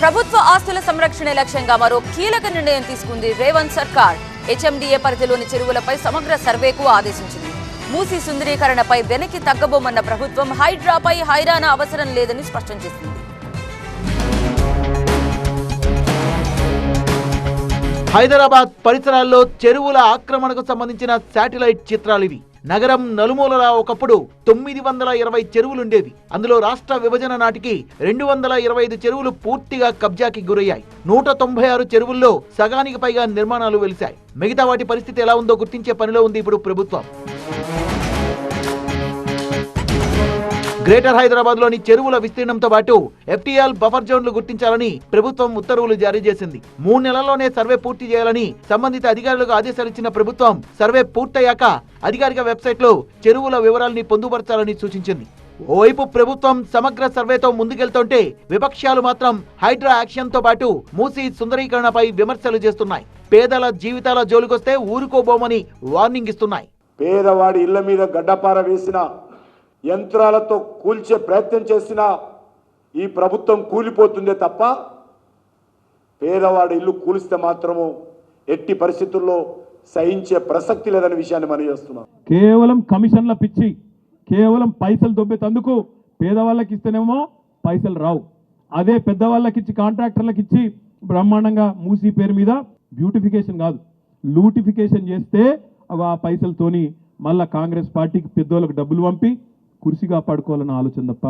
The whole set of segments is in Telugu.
ప్రభుత్వ ఆస్తుల సంరక్షణ లక్ష్యంగా మరో కీలక నిర్ణయం తీసుకుంది రేవంత్ సర్కార్. హెచ్ఎండిఏ పరిధిలోని చెరువులపై సమగ్ర సర్వేకు ఆదేశించింది. మూసి సుందరీకరణపై వెనక్కి తగ్గబోమన్న ప్రభుత్వం హైడ్రాపై హైరానా అవసరం లేదని స్పష్టం చేసింది. హైదరాబాద్ పరిసరాల్లో చెరువుల ఆక్రమణకు సంబంధించిన శాటిలైట్ చిత్రాలివి నగరం నలుమూలలా ఒకప్పుడు తొమ్మిది వందల ఇరవై చెరువులుండేవి. అందులో రాష్ట్ర విభజన నాటికి రెండు వందల ఇరవై ఐదు చెరువులు పూర్తిగా కబ్జాకి గురయ్యాయి. నూట తొంభై ఆరు చెరువుల్లో సగానికి పైగా నిర్మాణాలు వెలిశాయి. మిగతా వాటి పరిస్థితి ఎలా ఉందో గుర్తించే పనిలో ఉంది ఇప్పుడు ప్రభుత్వం. గ్రేటర్ హైదరాబాద్లోని చెరువుల విస్తీర్ణంతో పాటు ఎఫ్టీఎల్ బఫర్ జోన్లు గుర్తించాలని ప్రభుత్వం ఉత్తర్వులు జారీ చేసింది. మూడు నెలల్లోనే సర్వే పూర్తి చేయాలని సంబంధిత అధికారులకు ఆదేశాలు ఇచ్చిన ప్రభుత్వం సర్వే పూర్తయ్యాక అధికారిక వెబ్సైట్లో చెరువుల వివరాల్ని పొందుపరచాలని సూచించింది. ఓవైపు ప్రభుత్వం సమగ్ర సర్వేతో ముందుకెళ్తుంటే విపక్షాలు మాత్రం హైడ్రా యాక్షన్తో పాటు మూసి సుందరీకరణపై విమర్శలు చేస్తున్నాయి. పేదల జీవితాల జోలికొస్తే ఊరుకోబోమని వార్నింగ్ ఇస్తున్నాయి. పేదవాడి ఇళ్ళ మీద గడ్డపార వేసిన యంత్రాలతో కూల్చే ప్రయత్నం చేసినా ఈ ప్రభుత్వం కూలిపోతుందే తప్ప పేదవాడి ఇల్లు కూలిస్తే మాత్రము ఎట్టి పరిస్థితుల్లో సహించే ప్రసక్తి లేదనే విషయాన్ని మనం చేస్తున్నాం. కేవలం కమిషన్ల పిచ్చి కేవలం పైసలు దొబ్బేతందుకు పేదవాళ్ళకి ఇస్తేనేమో పైసలు రావు. అదే పెద్దవాళ్ళకి ఇచ్చి కాంట్రాక్టర్లకు ఇచ్చి బ్రహ్మాండంగా మూసీ పేరు మీద బ్యూటిఫికేషన్ కాదు. లూటిఫికేషన్ చేస్తే ఆ పైసలతోని మళ్ళా కాంగ్రెస్ పార్టీకి పెద్దోళ్ళకి డబ్బులు పంపి కుర్చీ కాపాడుకోవాలన్న ఆలోచన తప్ప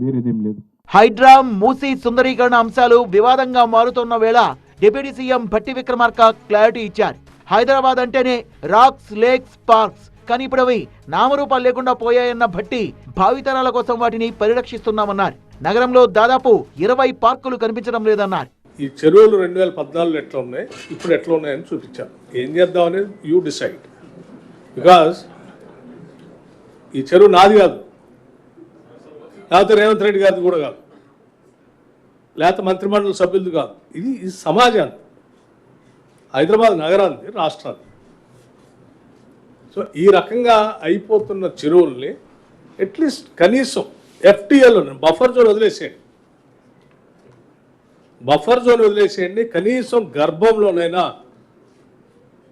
వేరేదేం లేదు. హైడ్రా మూసీ సుందరీకరణ అంశాలు వివాదంగా మారుతున్న వేళ deputy CM Bhatti Vikramarka clarity ఇచ్చారు. హైదరాబాద్ అంటేనే రాక్స్ లేక్స్ పార్క్స్ కానీ ఇప్పుడు అవి నామరూపాలు లేకుండా పోయాయన్న భట్టి భావితరాల కోసం వాటిని పరిరక్షిస్తున్నామన్నారు. నగరంలో దాదాపు ఇరవై పార్కులు కనిపించడం లేదన్నారు. ఈ చెరువులు రెండు వేల పద్నాలుగులో ఎట్లా ఉన్నాయి? ఇప్పుడు ఎట్లా ఉన్నాయని చూపించాను ఏం చేద్దాం అనేది యూ డిసైడ్ బికాస్ ఈ చెరువు నాది కాదు. లేకపోతే రేవంత్ రెడ్డి గారిది కూడా కాదు. లేకపోతే మంత్రిమండలి సభ్యులది కాదు. ఇది ఇది సమాజాన్ని. హైదరాబాద్ నగరాన్ని రాష్ట్రాన్ని. సో ఈ రకంగా అయిపోతున్న చెరువుల్ని అట్లీస్ట్ కనీసం ఎఫ్టీఎల్ బఫర్ జోన్ వదిలేసేయండి. బఫర్ జోన్ వదిలేసేయండి. కనీసం గర్భంలోనైనా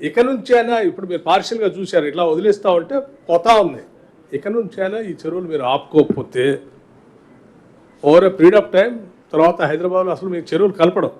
ఇక అయినా ఇప్పుడు మీరు పార్షియల్గా చూశారు ఇట్లా వదిలేస్తా ఉంటే పోతా ఉంది. ఇక అయినా ఈ చెరువులు మీరు ఆపుకోకపోతే ఓవర్ పీరియడ్ ఆఫ్ టైం తర్వాత హైదరాబాద్లో అసలు మీకు చెరువులు కలపడం.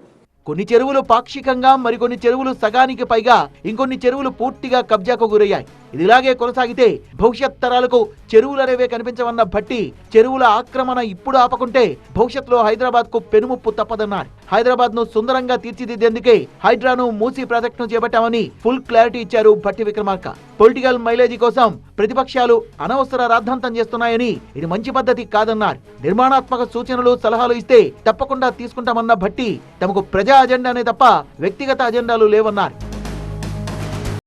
కొన్ని చెరువులు పాక్షికంగా మరికొన్ని చెరువులు సగానికి పైగా ఇంకొన్ని చెరువులు పూర్తిగా కబ్జాకు గురయ్యాయి. ఇది ఇలాగే కొనసాగితే భవిష్యత్ తరాలకు చెరువులనేవే కనిపించవన్న భట్టి చెరువుల ఆక్రమణ ఇప్పుడు ఆపకుంటే భవిష్యత్తులో హైదరాబాద్కు పెనుముప్పు తప్పదన్నారు. హైదరాబాద్ను సుందరంగా తీర్చిదిద్దేందుకే హైడ్రాను మూసి ప్రాజెక్టును చేపట్టామని ఫుల్ క్లారిటీ ఇచ్చారు భట్టి విక్రమార్క. పొలిటికల్ మైలేజీ కోసం ప్రతిపక్షాలు అనవసర రాద్ధాంతం చేస్తున్నాయని ఇది మంచి పద్ధతి కాదన్నారు. నిర్మాణాత్మక సూచనలు సలహాలు ఇస్తే తప్పకుండా తీసుకుంటామన్న భట్టి తమకు ప్రజా అజెండానే తప్ప వ్యక్తిగత అజెండాలు లేవన్నారు.